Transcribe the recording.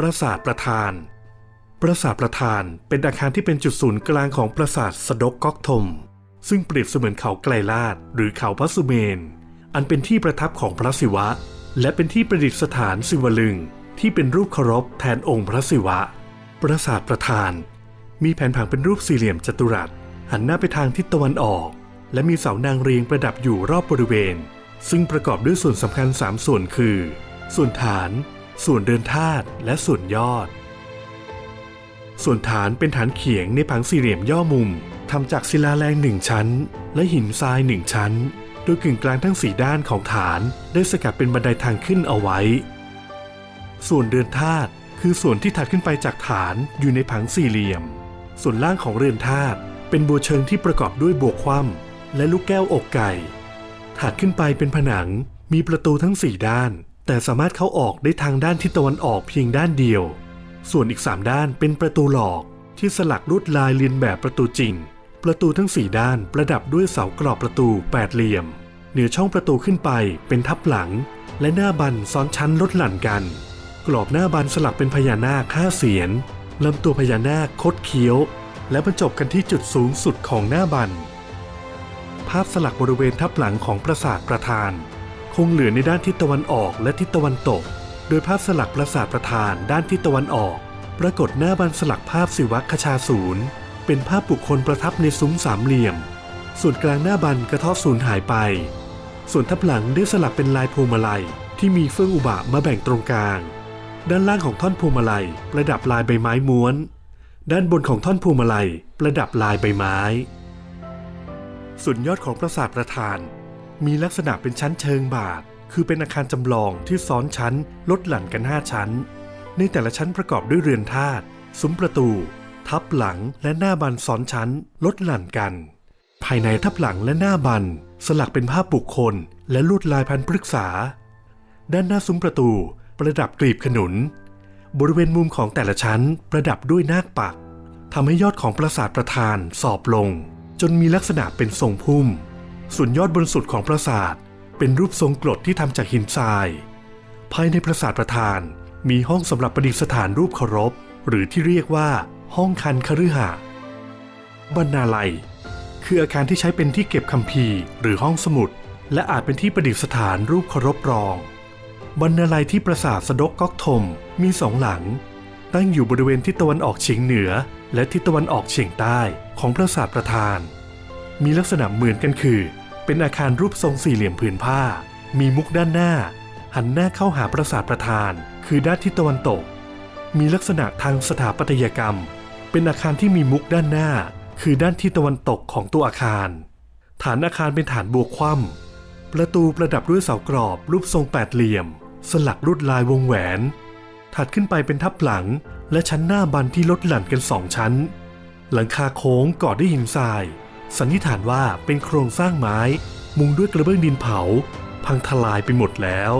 ปราสาทประธาน ปราสาทประธานเป็นอาคารที่เป็นจุดศูนย์กลางของปราสาทสดกก๊อกทม ซึ่งเปรียบเสมือนเขาไกลลาดหรือเขาพระสุเมน อันเป็นที่ประทับของพระศิวะ และเป็นที่ประดิษฐานศิวลึง ที่เป็นรูปเคารพแทนองค์พระศิวะ ปราสาทประธาน มีแผนผังเป็นรูปสี่เหลี่ยมจัตุรัส หันหน้าไปทางทิศตะวันออก และมีเสานางเรียงประดับอยู่รอบบริเวณ ซึ่งประกอบด้วยส่วนสำคัญ 3 ส่วนคือ ส่วนฐาน ส่วนเดินธาตุและส่วนยอด ส่วนฐานเป็นฐานเขียงในผังสี่เหลี่ยมย่อมุมทำจากศิลาแรงหนึ่งชั้น และหินทรายหนึ่งชั้น โดยกึ่งกลางทั้งสี่ด้านของฐานได้สกัดเป็นบันไดทางขึ้นเอาไว้ ส่วนเรือนธาตุคือส่วนที่ถัดขึ้นไปจากฐานอยู่ในผังสี่เหลี่ยม ส่วนล่างของเรือนธาตุเป็นบัวเชิงที่ประกอบด้วยบวกคว่ำและลูกแก้วอกไก่ ถัดขึ้นไปเป็นผนังมีประตูทั้งสี่ด้าน แต่สามารถเข้าออกได้ทางด้านทิศตะวันออกเพียงด้านเดียว ส่วนอีกสามด้านเป็นประตูหลอกที่สลักลวดลายเลียนแบบประตูจริง ประตูทั้งสี่ด้านประดับด้วยเสากรอบประตูแปดเหลี่ยม เหนือช่องประตูขึ้นไปเป็นทับหลัง และหน้าบันซ้อนชั้นลดหลั่นกัน กรอบหน้าบันสลักเป็นพญานาคห้าเสียนลำตัวพญานาคคดเคี้ยว และบรรจบกันที่จุดสูงสุดของหน้าบัน ภาพสลักบริเวณทับหลังของปราสาทประธาน คงเหลือในด้านทิศตะวันออกและทิศตะวันตก โดยภาพสลักปราสาทประธานด้านทิศตะวันออก ปรากฏหน้าบันสลักภาพศิวะคชาศูนย์เป็นภาพบุคคลประทับในซุ้มสามเหลี่ยม ส่วนกลางหน้าบันกระทาะศูนย์หายไป ส่วนทับหลังได้สลักเป็นลายพวงมาลัยที่มีเฟื่องอุบะมาแบ่งตรงกลาง ด้านล่างของท่อนพวงมาลัย ประดับลายใบไม้ม้วน ด้านบนของท่อนพวงมาลัย ประดับลายใบไม้ ส่วนยอดของปราสาทประธาน มีลักษณะเป็นชั้นเชิงบาท คือเป็นอาคารจำลองที่ซ้อนชั้นลดหลั่นกัน 5 ชั้น ในแต่ละชั้นประกอบด้วยเรือนธาตุซุ้มประตู ทับหลังและหน้าบันซ้อนชั้นลดหลั่นกัน ภายในทับหลังและหน้าบัน สลักเป็นภาพบุคคล และลวดลายพันพฤกษา ด้านหน้าซุ้มประตู ประดับกลีบขนุน บริเวณมุมของแต่ละชั้นประดับด้วยนาคปักทำให้ยอดของปราสาทประธานสอบลง จนมีลักษณะเป็นทรงพุ่ม ส่วนยอดบนสุดของปราสาท เป็นรูปทรงกรดที่ทำจากหินทราย ภายในปราสาทประธานมีห้องสำหรับประดิษฐานรูปเคารพ หรือที่เรียกว่า ห้องคันคฤหะบรรณาลัย คืออาคารที่ใช้เป็นที่เก็บคัมภีร์หรือห้องสมุด และอาจเป็นที่ประดิษฐานรูปเคารพรอง บรรณาลัยที่ปราสาทสะดกก๊อกทมมีสองหลัง ตั้งอยู่บริเวณทิศตะวันออกเฉียงเหนือ และทิศตะวันออกเฉียงใต้ของปราสาทประธาน มีลักษณะเหมือนกันคือ เป็นอาคารรูปทรงสี่เหลี่ยมผืนผ้า มีมุกด้านหน้า หันหน้าเข้าหาปราสาทประธาน คือด้านทิศตะวันตก มีลักษณะทางสถาปัตยกรรม เป็นอาคารที่มีมุกด้านหน้า คือด้านทิศตะวันตกของตัวอาคาร ฐานอาคารเป็นฐานบวกคว่ำประตูประดับด้วยเสากรอบรูปทรงแปดเหลี่ยม สลักลวดลายวงแหวน ถัดขึ้นไปเป็นทับหลัง และชั้นหน้าบันที่ลดหลั่นกันสองชั้น หลังคาโค้งก่อด้วยหินทราย สันนิษฐานว่าเป็นโครงสร้างไม้ มุงด้วยกระเบื้องดินเผา พังทลายไปหมดแล้ว